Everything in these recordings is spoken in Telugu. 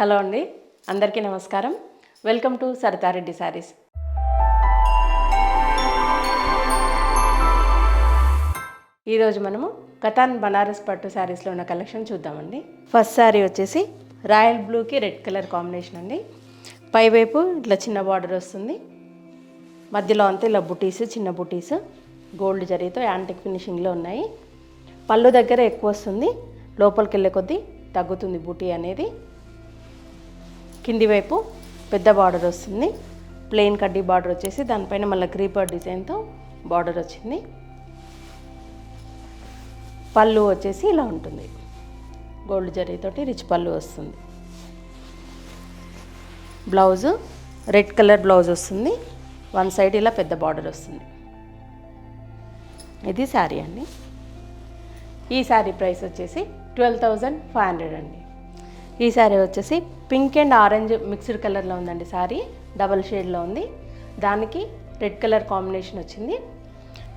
హలో అండి అందరికీ నమస్కారం. Welcome to Saritha Reddy saris. ఈరోజు మనము కథాన్ బనారస్ పట్టు శారీస్లో ఉన్న కలెక్షన్ చూద్దామండి. ఫస్ట్ శారీ వచ్చేసి రాయల్ బ్లూకి రెడ్ కలర్ కాంబినేషన్ అండి. పైవైపు ఇట్లా చిన్న బార్డర్ వస్తుంది. మధ్యలో అంతా ఇలా బుటీస్ చిన్న బుటీస్ గోల్డ్ జరీతో యాంటిక్ ఫినిషింగ్లో ఉన్నాయి. పళ్ళు దగ్గర ఎక్కువ వస్తుంది. లోపలికి వెళ్ళే కొద్దీ తగ్గుతుంది బుటీ అనేది. కింది వైపు పెద్ద బార్డర్ వస్తుంది. ప్లెయిన్ కడ్డీ బార్డర్ వచ్చేసి దానిపైన మళ్ళీ క్రీపర్ డిజైన్తో బార్డర్ వచ్చింది. పళ్ళు వచ్చేసి ఇలా ఉంటుంది. గోల్డ్ జరీతోటి రిచ్ పళ్ళు వస్తుంది. బ్లౌజు రెడ్ కలర్ బ్లౌజ్ వస్తుంది. వన్ సైడ్ ఇలా పెద్ద బార్డర్ వస్తుంది. ఇది శారీ అండి. ఈ శారీ ప్రైస్ వచ్చేసి ట్వెల్వ్ థౌజండ్ ఫైవ్ హండ్రెడ్ అండి. ఈ శారీ వచ్చేసి పింక్ అండ్ ఆరెంజ్ మిక్స్డ్ కలర్లో ఉందండి శారీ డబల్ షేడ్లో ఉంది. దానికి రెడ్ కలర్ కాంబినేషన్ వచ్చింది.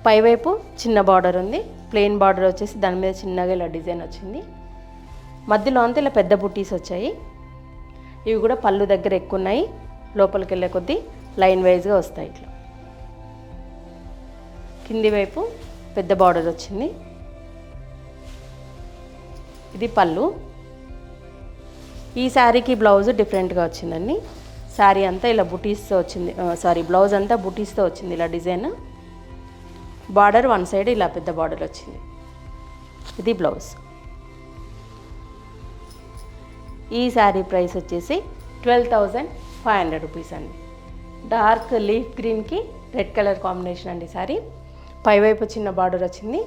పైవైపు చిన్న బార్డర్ ఉంది. ప్లెయిన్ బార్డర్ వచ్చేసి దాని మీద చిన్నగా ఇలా డిజైన్ వచ్చింది. మధ్యలో అంతా ఇలా పెద్ద బుట్టీస్ వచ్చాయి. ఇవి కూడా పళ్ళు దగ్గర ఎక్కువ ఉన్నాయి. లోపలికి వెళ్ళే కొద్దీ లైన్ వైజ్గా వస్తాయి ఇట్లా. కింది వైపు పెద్ద బార్డర్ వచ్చింది. ఇది పళ్ళు. ఈ శారీకి బ్లౌజ్ డిఫరెంట్గా వచ్చిందండి. శారీ అంతా ఇలా బుటీస్తో వచ్చింది. సారీ బ్లౌజ్ అంతా బుటీస్తో వచ్చింది ఇలా డిజైన్. బార్డర్ వన్ సైడ్ ఇలా పెద్ద బార్డర్ వచ్చింది. ఇది బ్లౌజ్. ఈ శారీ ప్రైస్ వచ్చేసి twelve thousand five hundred rupees అండి. డార్క్ లీఫ్ గ్రీన్కి రెడ్ కలర్ కాంబినేషన్ అండి శారీ. పైవైపు చిన్న బార్డర్ వచ్చింది.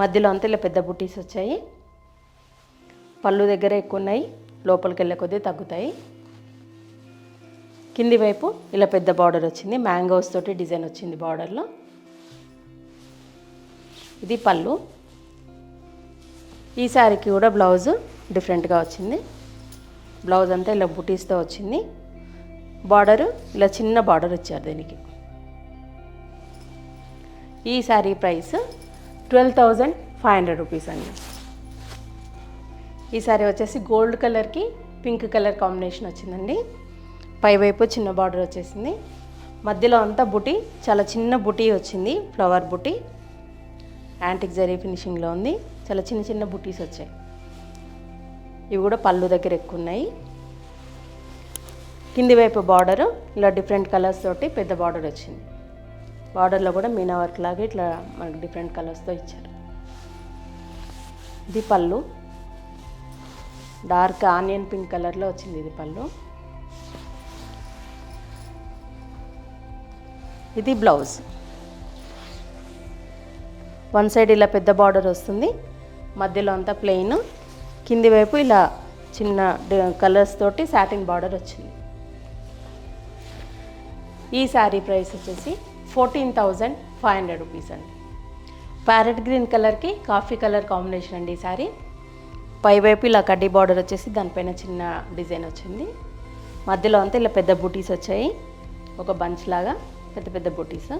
మధ్యలో అంతా ఇలా పెద్ద బుటీస్ వచ్చాయి. పళ్ళు దగ్గర ఎక్కువ ఉన్నాయి. లోపలికి వెళ్ళే కొద్దీ తగ్గుతాయి. కింది వైపు ఇలా పెద్ద బార్డర్ వచ్చింది. మ్యాంగోస్ తోటి డిజైన్ వచ్చింది బార్డర్లో. ఇది పళ్ళు. ఈ శారీకి కూడా బ్లౌజ్ డిఫరెంట్గా వచ్చింది. బ్లౌజ్ అంతా ఇలా బుటీస్తో వచ్చింది. బార్డరు ఇలా చిన్న బార్డర్ ఇచ్చారు దీనికి. ఈ sari price twelve thousand five hundred rupees అండి. ఈ వచ్చేసి గోల్డ్ కలర్కి పింక్ కలర్ కాంబినేషన్ వచ్చిందండి. పైవైపు చిన్న బార్డర్ వచ్చేసింది. మధ్యలో అంతా బుటీ చాలా చిన్న బుటీ వచ్చింది ఫ్లవర్ బుటీ. యాంటిక్ జరీ ఫినిషింగ్లో ఉంది. చాలా చిన్న చిన్న బుటీస్ వచ్చాయి. ఇవి కూడా పళ్ళు దగ్గర ఎక్కువ ఉన్నాయి. కింది వైపు బార్డర్ ఇలా డిఫరెంట్ కలర్స్ తోటి పెద్ద బార్డర్ వచ్చింది. బార్డర్లో కూడా మీనా వర్క్ లాగా ఇట్లా మనకు డిఫరెంట్ కలర్స్తో ఇచ్చారు. ఇది పళ్ళు. డార్క్ ఆనియన్ పింక్ కలర్లో వచ్చింది ఇది పళ్ళు. ఇది బ్లౌజ్. వన్ సైడ్ ఇలా పెద్ద బార్డర్ వస్తుంది. మధ్యలో అంతా ప్లెయిన్. కింది వైపు ఇలా చిన్న కలర్స్ తోటి సాటిన్ బార్డర్ వచ్చింది. ఈ శారీ ప్రైస్ వచ్చేసి fourteen thousand five hundred rupees అండి. ప్యారెట్ గ్రీన్ కలర్కి కాఫీ కలర్ కాంబినేషన్ అండి ఈ శారీ. పైవైపు ఇలా కడ్డీ బార్డర్ వచ్చేసి దానిపైన చిన్న డిజైన్ వచ్చింది. మధ్యలో అంతా ఇలా పెద్ద బూటీస్ వచ్చాయి. ఒక బంచ్ లాగా పెద్ద పెద్ద బూటీస్.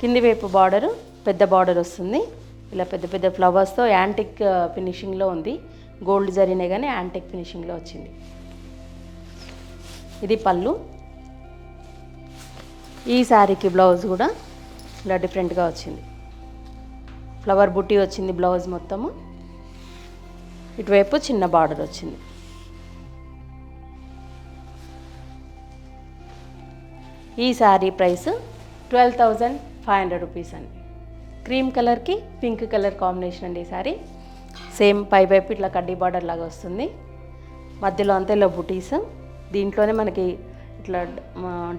కింది వైపు బార్డరు పెద్ద బార్డర్ వస్తుంది. ఇలా పెద్ద పెద్ద ఫ్లవర్స్తో యాంటిక్ ఫినిషింగ్లో ఉంది. గోల్డ్ జరిగినే కానీ యాంటిక్ ఫినిషింగ్లో వచ్చింది. ఇది పళ్ళు. ఈ శారీకి బ్లౌజ్ కూడా ఇలా డిఫరెంట్గా వచ్చింది. ఫ్లవర్ బుట్టి వచ్చింది బ్లౌజ్ మొత్తము. ఇటువైపు చిన్న బార్డర్ వచ్చింది. ఈ sari price twelve thousand five hundred rupees అండి. క్రీమ్ కలర్కి పింక్ కలర్ కాంబినేషన్ అండి ఈ శారీ. సేమ్ పై వైపు ఇట్లా కడ్డీ బార్డర్ లాగా వస్తుంది. మధ్యలో అంతా ఇలా బుటీస్. దీంట్లోనే మనకి ఇట్లా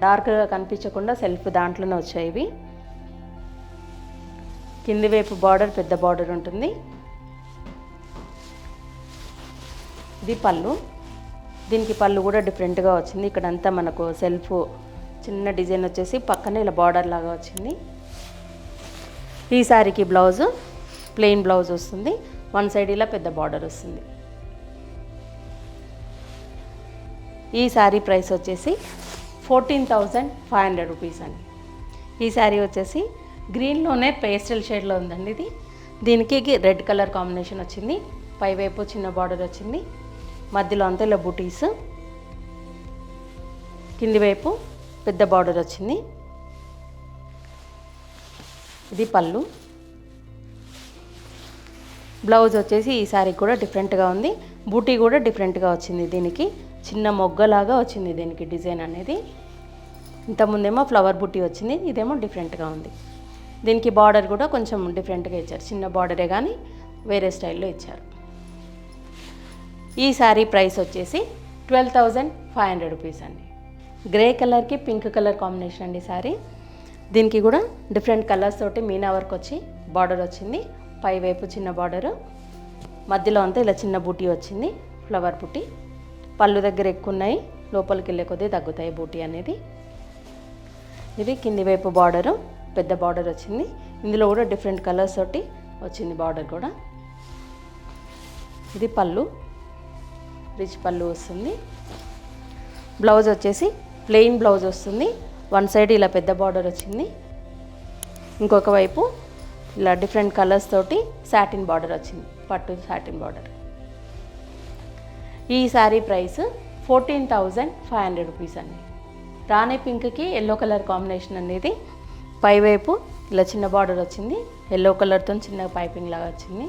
డార్క్గా కనిపించకుండా సెల్ఫ్ దాంట్లోనే వచ్చాయి ఇవి. కింది వైపు బార్డర్ పెద్ద బార్డర్ ఉంటుంది. ఇది పళ్ళు. దీనికి పళ్ళు కూడా డిఫరెంట్గా వచ్చింది. ఇక్కడంతా మనకు సెల్ఫ్ చిన్న డిజైన్ వచ్చేసి పక్కనే ఇలా బార్డర్ లాగా వచ్చింది. ఈ శారీకి బ్లౌజ్ ప్లెయిన్ బ్లౌజ్ వస్తుంది. వన్ సైడ్ ఇలా పెద్ద బార్డర్ వస్తుంది. ఈ శారీ ప్రైస్ వచ్చేసి fourteen thousand five hundred rupees అండి. ఈ శారీ వచ్చేసి గ్రీన్లోనే పేస్టల్ షేడ్లో ఉందండి ఇది. దీనికి రెడ్ కలర్ కాంబినేషన్ వచ్చింది. పైవైపు చిన్న బార్డర్ వచ్చింది. మధ్యలో అంతా ఇలా బుటీస్. కింది వైపు పెద్ద బార్డర్ వచ్చింది. ఇది పళ్ళు. బ్లౌజ్ వచ్చేసి ఈ శారీ కూడా డిఫరెంట్గా ఉంది. బూటీ కూడా డిఫరెంట్గా వచ్చింది దీనికి. చిన్న మొగ్గలాగా వచ్చింది దీనికి డిజైన్ అనేది. ఇంతకుముందేమో ఫ్లవర్ బుట్టి వచ్చింది ఇదేమో డిఫరెంట్గా ఉంది. దీనికి బార్డర్ కూడా కొంచెం డిఫరెంట్గా ఇచ్చారు. చిన్న బార్డరే కానీ వేరే స్టైల్లో ఇచ్చారు. ఈ శారీ ప్రైస్ వచ్చేసి twelve thousand five hundred rupees అండి. గ్రే కలర్కి పింక్ కలర్ కాంబినేషన్ అండి శారీ దీనికి కూడా డిఫరెంట్ కలర్స్ తోటి మీనా వర్క్ వచ్చి బార్డర్ వచ్చింది. పై వైపు చిన్న బార్డరు మధ్యలో అంతా ఇలా చిన్న బూటీ వచ్చింది ఫ్లవర్ బూటీ. పళ్ళు దగ్గర ఎక్కువ ఉన్నాయి లోపలికి వెళ్ళే కొద్దీ తగ్గుతాయి బూటీ అనేది. ఇది కింది వైపు బార్డరు పెద్ద బార్డర్ వచ్చింది. ఇందులో కూడా డిఫరెంట్ కలర్స్ తోటి వచ్చింది బార్డర్ కూడా. ఇది పళ్ళు. రిచ్ పళ్ళు వస్తుంది. బ్లౌజ్ వచ్చేసి ప్లెయిన్ బ్లౌజ్ వస్తుంది. వన్ సైడ్ ఇలా పెద్ద బార్డర్ వచ్చింది. ఇంకొక వైపు ఇలా డిఫరెంట్ కలర్స్ తోటి సాటిన్ బార్డర్ వచ్చింది. పట్టు సాటిన్ బార్డర్ ఈ sari price fourteen thousand five hundred rupees అండి. రాణి పింక్కి ఎల్లో కలర్ కాంబినేషన్ అనేది పైవైపు ఇలా చిన్న బార్డర్ వచ్చింది. ఎల్లో కలర్తో చిన్న పైపింగ్ లాగా వచ్చింది.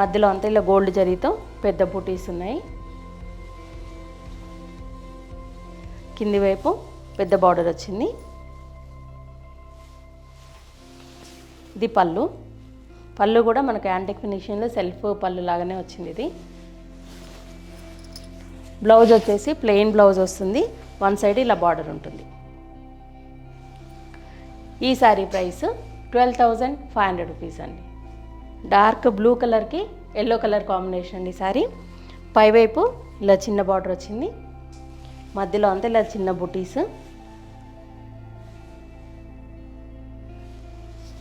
మధ్యలో అంతా ఇలా గోల్డ్ జరీతో పెద్ద బూటీస్ ఉన్నాయి. కింది వైపు పెద్ద బార్డర్ వచ్చింది. ఇది పళ్ళు. పళ్ళు కూడా మనకు యాంటిక్ ఫినిషింగ్లో సెల్ఫ్ పళ్ళు లాగానే వచ్చింది ఇది. బ్లౌజ్ వచ్చేసి ప్లెయిన్ బ్లౌజ్ వస్తుంది. వన్ సైడ్ ఇలా బార్డర్ ఉంటుంది. ఈ sari price twelve thousand five hundred rupees అండి. డార్క్ బ్లూ కలర్కి ఎల్లో కలర్ కాంబినేషన్ అండి సారీ. పైవైపు ఇలా చిన్న బార్డర్ వచ్చింది. మధ్యలో అంతా ఇలా చిన్న బుటీస్.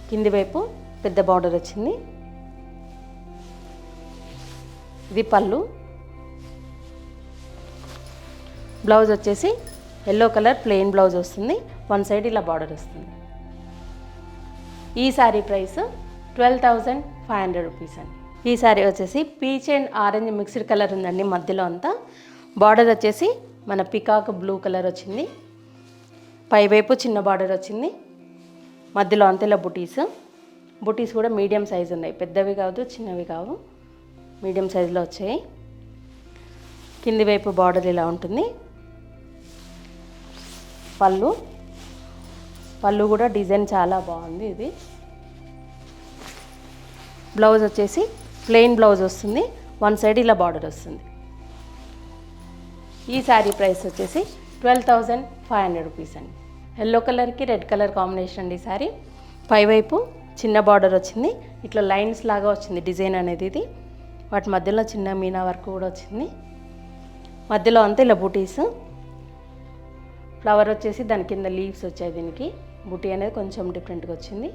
కింది వైపు పెద్ద బార్డర్ వచ్చింది. ఇది పళ్ళు. బ్లౌజ్ వచ్చేసి ఎల్లో కలర్ ప్లెయిన్ బ్లౌజ్ వస్తుంది. వన్ సైడ్ ఇలా బార్డర్ వస్తుంది. ఈ sari price twelve thousand five hundred rupees అండి. ఈ శారీ వచ్చేసి peach and orange mixed colour ఉందండి మధ్యలో అంతా. బార్డర్ వచ్చేసి మన పికాక్ బ్లూ కలర్ వచ్చింది. పైవైపు చిన్న బార్డర్ వచ్చింది. మధ్యలో అంతా బుటీస్. బుటీస్ కూడా మీడియం సైజ్ ఉన్నాయి. పెద్దవి కాదు చిన్నవి కావు. మీడియం సైజులో వచ్చాయి. కింది వైపు బార్డర్ ఇలా ఉంటుంది. పళ్ళు. పళ్ళు కూడా డిజైన్ చాలా బాగుంది ఇది. బ్లౌజ్ వచ్చేసి ప్లెయిన్ బ్లౌజ్ వస్తుంది. వన్ సైడ్ ఇలా బార్డర్ వస్తుంది. ఈ శారీ ప్రైస్ వచ్చేసి twelve thousand five hundred rupees అండి. ఎల్లో కలర్కి రెడ్ కలర్ కాంబినేషన్ అండి ఈ శారీ. పైవైపు చిన్న బార్డర్ వచ్చింది. ఇట్లా లైన్స్ లాగా వచ్చింది డిజైన్ అనేది ఇది. వాటి మధ్యలో చిన్న మీనా వర్క్ కూడా వచ్చింది. మధ్యలో అంతా ఇలా బూటీస్. ఫ్లవర్ వచ్చేసి దాని కింద లీవ్స్ వచ్చాయి దీనికి. బుటీ అనేది కొంచెం డిఫరెంట్గా వచ్చింది.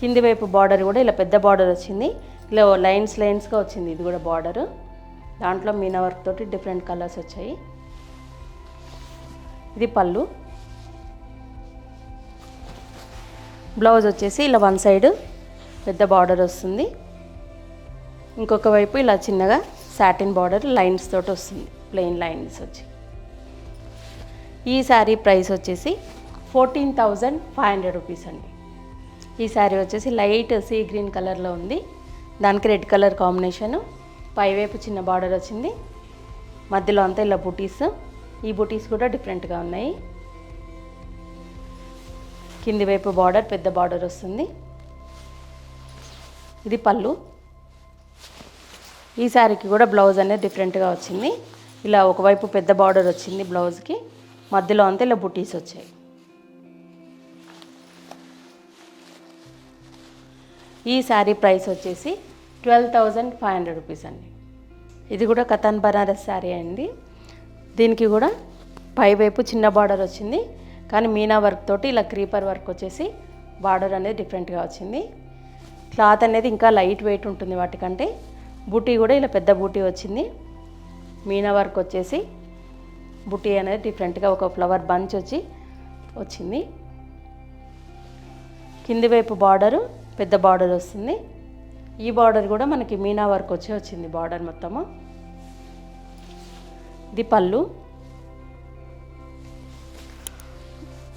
కింది వైపు బార్డర్ కూడా ఇలా పెద్ద బార్డర్ వచ్చింది. ఇలా లైన్స్ లైన్స్గా వచ్చింది. ఇది కూడా బార్డర్. దాంట్లో మీనా వర్క్ తోటి డిఫరెంట్ కలర్స్ వచ్చాయి. ఇది పళ్ళు. బ్లౌజ్ వచ్చేసి ఇలా వన్ సైడ్ పెద్ద బార్డర్ వస్తుంది. ఇంకొక వైపు ఇలా చిన్నగా సాటిన్ బార్డర్ లైన్స్ తోటి వస్తుంది. ప్లెయిన్ లైన్స్ వచ్చి. ఈ శారీ ప్రైస్ వచ్చేసి fourteen thousand five hundred rupees అండి. ఈ శారీ వచ్చేసి లైట్ సీ గ్రీన్ కలర్లో ఉంది. దానికి రెడ్ కలర్ కాంబినేషను. పైవైపు చిన్న బార్డర్ వచ్చింది. మధ్యలో అంతా ఇలా బుటీస్. ఈ బుటీస్ కూడా డిఫరెంట్గా ఉన్నాయి. కింది వైపు బార్డర్ పెద్ద బార్డర్ వస్తుంది. ఇది పళ్ళు. ఈ శారీకి కూడా బ్లౌజ్ అనేది డిఫరెంట్గా వచ్చింది. ఇలా ఒకవైపు పెద్ద బార్డర్ వచ్చింది బ్లౌజ్కి. మధ్యలో అంతా ఇలా బుటీస్ వచ్చాయి. ఈ శారీ ప్రైస్ వచ్చేసి twelve thousand five hundred rupees అండి. ఇది కూడా కథన్ బనారస్ శారీ అండి. దీనికి కూడా పైవైపు చిన్న బార్డర్ వచ్చింది. కానీ మీనా వర్క్ తోటి ఇలా క్రీపర్ వర్క్ వచ్చేసి బార్డర్ అనేది డిఫరెంట్గా వచ్చింది. క్లాత్ అనేది ఇంకా లైట్ వెయిట్ ఉంటుంది వాటికంటే. బూటీ కూడా ఇలా పెద్ద బూటీ వచ్చింది. మీనా వర్క్ వచ్చేసి బుటీ అనేది డిఫరెంట్గా ఒక ఫ్లవర్ బంచ్ వచ్చి వచ్చింది. కింది వైపు బార్డరు పెద్ద బార్డర్ వస్తుంది. ఈ బార్డర్ కూడా మనకి మీనా వర్క్ వచ్చి వచ్చింది బార్డర్ మొత్తము. ఇది పళ్ళు.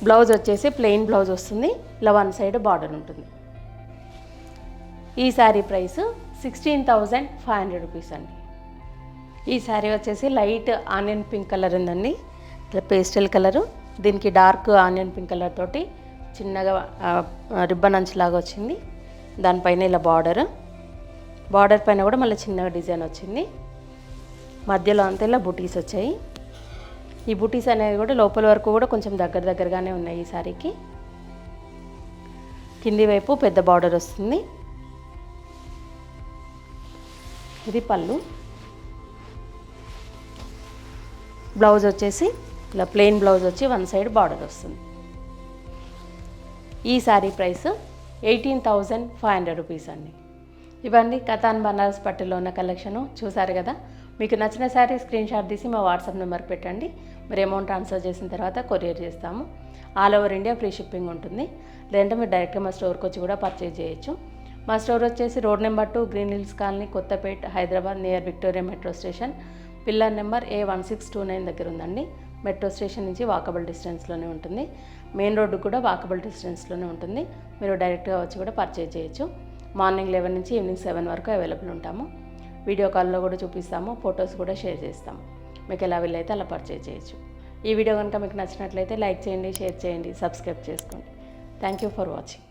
బ్లౌజ్ వచ్చేసి ప్లెయిన్ బ్లౌజ్ వస్తుంది. ఇలా వన్ సైడ్ బార్డర్ ఉంటుంది. ఈ sari price sixteen thousand five hundred rupees అండి. ఈ శారీ వచ్చేసి లైట్ ఆనియన్ పింక్ కలర్ ఉందండి. ఇట్లా పేస్టల్ కలరు. దీనికి డార్క్ ఆనియన్ పింక్ కలర్ తోటి చిన్నగా రిబ్బన్ అంచులాగా వచ్చింది. దానిపైన ఇలా బార్డర్. బార్డర్ పైన కూడా మళ్ళీ చిన్నగా డిజైన్ వచ్చింది. మధ్యలో అంతా ఇలా బుటీస్ వచ్చాయి. ఈ బుటీస్ అనేవి కూడా లోపల వరకు కూడా కొంచెం దగ్గర దగ్గరగానే ఉన్నాయి ఈ సారీకి. కింది వైపు పెద్ద బార్డర్ వస్తుంది. ఇది పళ్ళు. బ్లౌజ్ వచ్చేసి ఇలా ప్లెయిన్ బ్లౌజ్ వచ్చి వన్ సైడ్ బార్డర్ వస్తుంది. ఈ sari price eighteen thousand five hundred rupees అండి. ఇవన్నీ కథాన్ బనారస్ పట్టులో ఉన్న కలెక్షను చూసారు కదా? మీకు నచ్చిన శారీ స్క్రీన్ షాట్ తీసి మా వాట్సాప్ నెంబర్ పెట్టండి. మీరు అమౌంట్ ట్రాన్స్ఫర్ చేసిన తర్వాత కొరియర్ చేస్తాము. All over India free shipping ఉంటుంది. లేదంటే మీరు డైరెక్ట్గా మా స్టోర్కి వచ్చి కూడా పర్చేజ్ చేయొచ్చు. మా స్టోర్ వచ్చేసి road number two Green Hills colony Kothapet Hyderabad near Victoria metro station. Pillar number A one six two nine దగ్గర ఉందండి. మెట్రో స్టేషన్ నుంచి వాకబుల్ డిస్టెన్స్లోనే ఉంటుంది. మెయిన్ రోడ్డు కూడా వాకబుల్ డిస్టెన్స్లోనే ఉంటుంది. మీరు డైరెక్ట్గా వచ్చి కూడా పర్చేజ్ చేయొచ్చు. మార్నింగ్ లెవెన్ నుంచి ఈవినింగ్ సెవెన్ వరకు అవైలబుల్ ఉంటాము. వీడియో కాల్లో కూడా చూపిస్తాము ఫొటోస్ కూడా షేర్ చేస్తాము. మీకు ఎలా వీలైతే అలా పర్చేజ్ చేయొచ్చు. ఈ వీడియో కనుక మీకు నచ్చినట్లయితే లైక్ చేయండి షేర్ చేయండి సబ్స్క్రైబ్ చేసుకోండి. Thank you for watching.